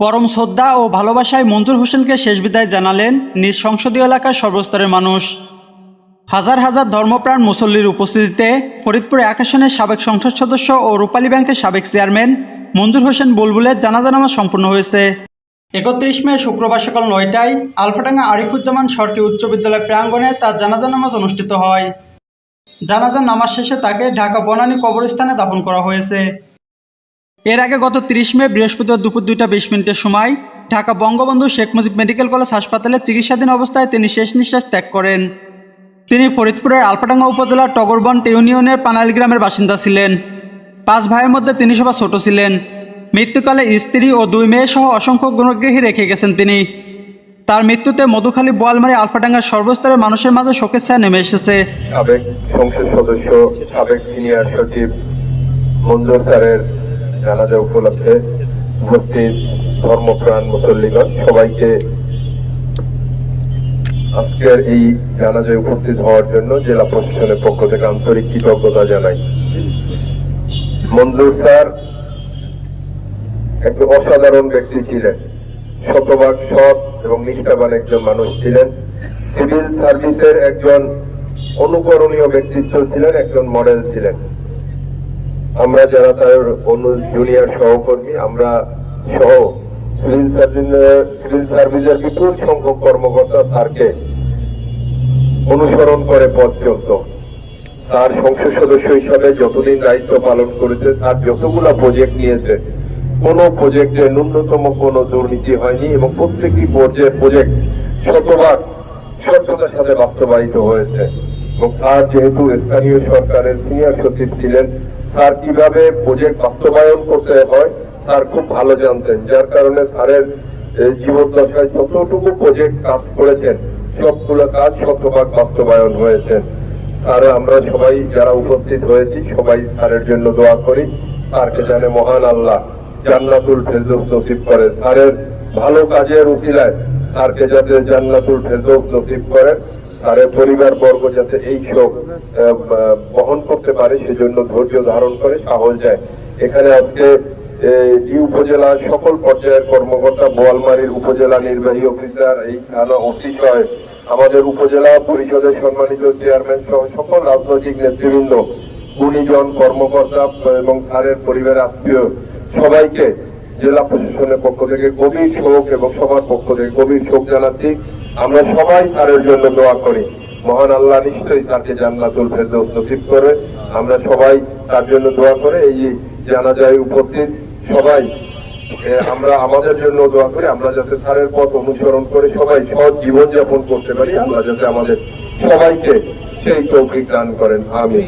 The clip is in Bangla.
পরম শ্রদ্ধা ও ভালোবাসায় মঞ্জুর হোসেনকে শেষ বিদায় জানালেন নিজ সংসদীয় এলাকার সর্বস্তরের মানুষ। হাজার হাজার ধর্মপ্রাণ মুসল্লির উপস্থিতিতে ফরিদপুরে এক আসনের সাবেক সংসদ সদস্য ও রূপালী ব্যাংকের সাবেক চেয়ারম্যান মঞ্জুর হোসেন বুলবুলের জানাজা নামাজ সম্পূর্ণ হয়েছে। একত্রিশ মে শুক্রবার সকাল নয়টায় আলফাডাঙ্গা আরিফুজ্জামান সরকারি উচ্চ বিদ্যালয় প্রাঙ্গণে তার জানাজা নামাজ অনুষ্ঠিত হয়। জানাজার নামাজ শেষে তাকে ঢাকা বনানী কবরস্থানে দাপন করা হয়েছে। এর আগে গত তিরিশ মে, বৃহস্পতিবার দুপুর দুইটা বিশ মিনিটের সময় ঢাকা বঙ্গবন্ধু শেখ মুজিব মেডিকেল কলেজ হাসপাতালে চিকিৎসাধীন অবস্থায় তিনি শেষ নিঃশ্বাস ত্যাগ করেন। তিনি ফরিদপুরের আলফাডাঙ্গা উপজেলার টগরবন ইউনিয়নের পানালি গ্রামের বাসিন্দা ছিলেন। পাঁচ ভাইয়ের মধ্যে তিনি সবার ছোট ছিলেন। মৃত্যুকালে স্ত্রী ও দুই মেয়ে সহ অসংখ্য গুণগ্রহী রেখে গেছেন তিনি। তার মৃত্যুতে মধুখালী বোয়ালমারি আলফাডাঙ্গার সর্বস্তরের মানুষের মাঝে শোকের ছায়া নেমে এসেছে। সংসদ সদস্য সিনিয়র সচিব স্যারের জানাজা উপলক্ষে উপস্থিত ধর্মপ্রাণ মুসল্লিগণ সবাইকে আজকের এই জানাজায় উপস্থিত হওয়ার জন্য জেলা প্রশাসনের পক্ষ থেকে আন্তরিক কৃতজ্ঞতা জানাই। মঞ্জুর স্যার একজন অসাধারণ ব্যক্তি ছিলেন, শতভাগ সৎ এবং নিষ্ঠাবান একজন মানুষ ছিলেন। সিভিল সার্ভিসের একজন অনুকরণীয় ব্যক্তিত্ব ছিলেন, একজন মডেল ছিলেন। আমরা যারা তার অন্য জুনিয়র সহকর্মী, আমরা সহ সিভিল সার্ভিসের বিপুল সংখ্যক কর্মকর্তা স্যারকে অনুসরণ করে সংসদ সদস্য হিসাবে যতদিন দায়িত্ব পালন করেছে প্রজেক্ট নিয়েছে, কোন প্রজেক্টে ন্যূনতম কোন দুর্নীতি হয়নি এবং প্রত্যেকটি পর্যায়ের প্রজেক্ট শতভাগ স্বচ্ছতার সাথে বাস্তবায়িত হয়েছে। এবং স্যার যেহেতু স্থানীয় সরকারের সিনিয়র সচিব ছিলেন স্যার কীভাবে প্রজেক্ট বাস্তবায়ন করতে হয়, স্যার খুব ভালো জানতেন। যার কারণে স্যারের এই জীবদ্দশায় যতটুকু প্রজেক্ট কাজ করেছেন, সবগুলো কাজ শতভাগ বাস্তবায়ন হয়েছে স্যার, আমরা সবাই যারা উপস্থিত হয়েছি, সবাই স্যারের জন্য দোয়া করি। স্যারকে জানে মহান আল্লাহ, জান্নাতুল ফেরদৌস নসিব করে। স্যারের ভালো কাজের উসিলায় স্যারকে যাতে জান্নাতুল ফেরদৌস নসিব করেন স্যারের পরিবার বর্গ যাতে এই শোক বহন করতে পারে, সেজন্য ধৈর্য ধারণ করে সাহস যায়। এখানে আজকে এই সকল পর্যায়ের কর্মকর্তা, বোয়ালমারীর উপজেলা নির্বাহী অফিসার, এই থানা ওসি আমাদের উপজেলা পরিষদের সম্মানিত চেয়ারম্যান সহ সকল রাজনৈতিক নেতৃবৃন্দ, গুণীজন, কর্মকর্তা এবং স্যারের পরিবারের আত্মীয়, সবাইকে জেলা প্রশাসনের পক্ষ থেকে গভীর শোক এবং সবার পক্ষ থেকে গভীর শোক জানাচ্ছি। আমরা সবাই স্যারের জন্য দোয়া করি। মহান আল্লাহ নিশ্চয়ই তাকে জান্নাতুল ফেরদৌস নসিব করে আমরা সবাই তার জন্য দোয়া করে এই জানাজায় উপস্থিত। সবাই আমরা আমাদের জন্য দোয়া করি। আমরা যাতে স্যারের পথ অনুসরণ করে সবাই সৎ জীবন যাপন করতে পারি। আল্লাহ যাতে আমাদের সবাইকে সেই তৌফিক দান করেন। আমি